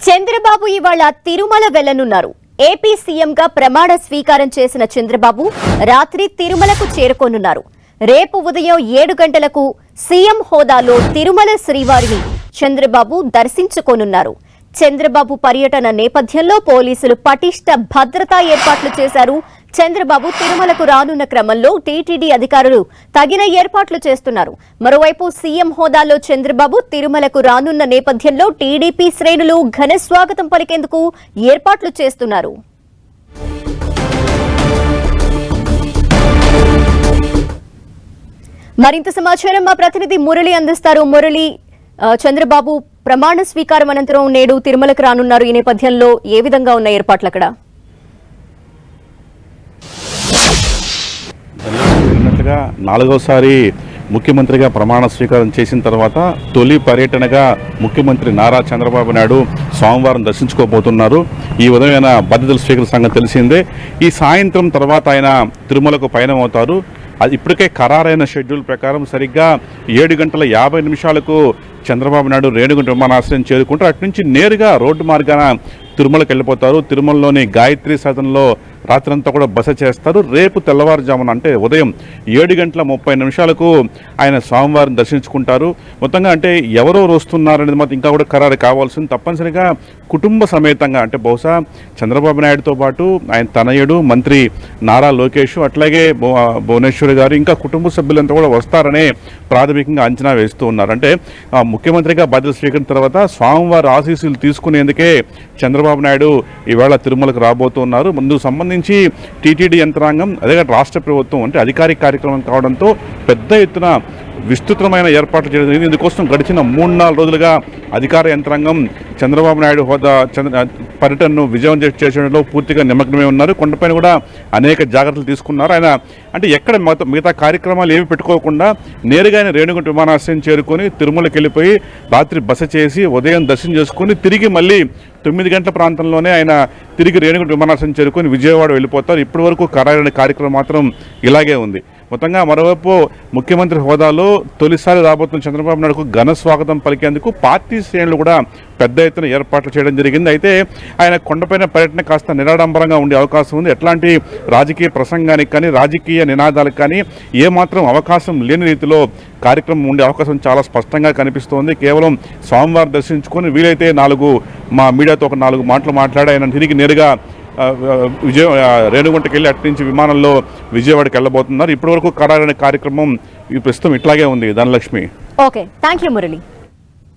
చంద్రబాబు ఇవాళ తిరుమల వెళ్ళనున్నారు ఏపీ సీఎంగా ప్రమాణ స్వీకారం చేసిన చంద్రబాబు రాత్రి తిరుమలకు చేరుకోనున్నారు. రేపు ఉదయం ఏడు గంటలకు సీఎం హోదాలో తిరుమల శ్రీవారిని చంద్రబాబు దర్శించుకోనున్నారు. చంద్రబాబు పర్యటన నేపథ్యంలో పోలీసులు పటిష్ట భద్రతా ఏర్పాట్లు చేశారు చంద్రబాబు తిరుమలకు రానున్న క్రమంలో టీటీడీ అధికారులు తగిన ఏర్పాట్లు చేస్తున్నారు. మరోవైపు సీఎం హోదాలో చంద్రబాబు తిరుమలకు రానున్న నేపథ్యంలో టీడీపీ శ్రేణులు ఘన స్వాగతం పలికేందుకు ఏర్పాట్లు చేస్తున్నారు. మరింత సమాచారం మా ప్రతినిధి మురళి అందిస్తారు. మురళి చంద్రబాబు ప్రమాణ స్వీకారం అనంతరం నేడు తిరుమలకు రానున్నారు. ఈ నేపథ్యంలో ఏ విధంగా ఉన్న ఏర్పాట్లు అక్కడ? ముఖ్యమంత్రిగా నాలుగోసారి ముఖ్యమంత్రిగా ప్రమాణ స్వీకారం చేసిన తర్వాత తొలి పర్యటనగా ముఖ్యమంత్రి నారా చంద్రబాబు నాయుడు సోమవారం దర్శించుకోబోతున్నారు. ఈ ఉదయం ఆయన బాధ్యతలు స్వీకరణ సంగతి తెలిసిందే. ఈ సాయంత్రం తర్వాత ఆయన తిరుమలకు పయనమవుతారు. అది ఇప్పటికే ఖరారైన షెడ్యూల్ ప్రకారం సరిగ్గా ఏడు గంటల యాభై నిమిషాలకు చంద్రబాబు నాయుడు రేణుగుంట విమానాశ్రయం చేరుకుంటారు. అటు నుంచి నేరుగా రోడ్డు మార్గాన తిరుమలకు వెళ్ళిపోతారు. తిరుమలలోని గాయత్రి సదన్లో రాత్రంతా కూడా బస చేస్తారు. రేపు తెల్లవారుజామున అంటే ఉదయం ఏడు గంటల ముప్పై నిమిషాలకు ఆయన స్వామివారిని దర్శించుకుంటారు. మొత్తంగా అంటే ఎవరో వస్తున్నారనేది మాత్రం ఇంకా కూడా ఖరారు కావాల్సింది. తప్పనిసరిగా కుటుంబ సమేతంగా అంటే బహుశా చంద్రబాబు నాయుడుతో పాటు ఆయన తనయుడు మంత్రి నారా లోకేష్ అట్లాగే భు- భువనేశ్వరి గారు ఇంకా కుటుంబ సభ్యులంతా కూడా వస్తారనే ప్రాథమికంగా అంచనా వేస్తూ ఉన్నారు. అంటే ముఖ్యమంత్రిగా బాధ్యత స్వీకరించిన తర్వాత స్వామివారి ఆశీస్సులు తీసుకునేందుకే చంద్రబాబు నాయుడు ఈవేళ తిరుమలకు రాబోతున్నారు. ముందుకు సంబంధించి టీటీడీ యంత్రాంగం అదే రాష్ట్ర ప్రభుత్వం అంటే అధికారిక కార్యక్రమం కావడంతో పెద్ద ఎత్తున విస్తృతమైన ఏర్పాట్లు చేయడం జరిగింది. ఇందుకోసం గడిచిన మూడు నాలుగు రోజులుగా అధికార యంత్రాంగం చంద్రబాబు నాయుడు హోదా చంద్ర పర్యటనను విజయం చే- పూర్తిగా నిమగ్నమై ఉన్నారు. కొండపైన కూడా అనేక జాగ్రత్తలు తీసుకున్నారు. ఆయన అంటే ఎక్కడ మిగతా మిగతా కార్యక్రమాలు ఏమి పెట్టుకోకుండా నేరుగా ఆయన రేణుగుంట విమానాశ్రయం చేరుకొని తిరుమలకి వెళ్ళిపోయి రాత్రి బస చేసి ఉదయం దర్శనం చేసుకొని తిరిగి మళ్ళీ తొమ్మిది గంటల ప్రాంతంలోనే ఆయన తిరిగి రేణుగుంట విమానాశ్రయం చేరుకొని విజయవాడ వెళ్ళిపోతారు. ఇప్పటి వరకు కార్యక్రమం మాత్రం ఇలాగే ఉంది. మొత్తంగా మరోవైపు ముఖ్యమంత్రి హోదాలో తొలిసారి రాబోతున్న చంద్రబాబు నాయుడుకు ఘన స్వాగతం పలికేందుకు పార్టీ శ్రేణులు కూడా పెద్ద ఎత్తున ఏర్పాట్లు చేయడం జరిగింది. అయితే ఆయన కొండపైన పర్యటన కాస్త నిరాడంబరంగా ఉండే అవకాశం ఉంది. ఎట్లాంటి రాజకీయ ప్రసంగానికి కానీ రాజకీయ నినాదాలకు కానీ ఏమాత్రం అవకాశం లేని రీతిలో కార్యక్రమం ఉండే అవకాశం చాలా స్పష్టంగా కనిపిస్తోంది. కేవలం స్వామివారు దర్శించుకొని వీలైతే నాలుగు మా మీడియాతో ఒక నాలుగు మాటలు మాట్లాడి ఆయన తిరిగి నేరుగా విజయ రేణుగుంటకి వెళ్ళి అటు నుంచి విమానంలో విజయవాడకి వెళ్ళబోతున్నారు. ఇప్పటివరకు ఖరారైన కార్యక్రమం ఈ ప్రస్తుతం ఇట్లాగే ఉంది. Dhanalakshmi. Okay. Thank you Murali.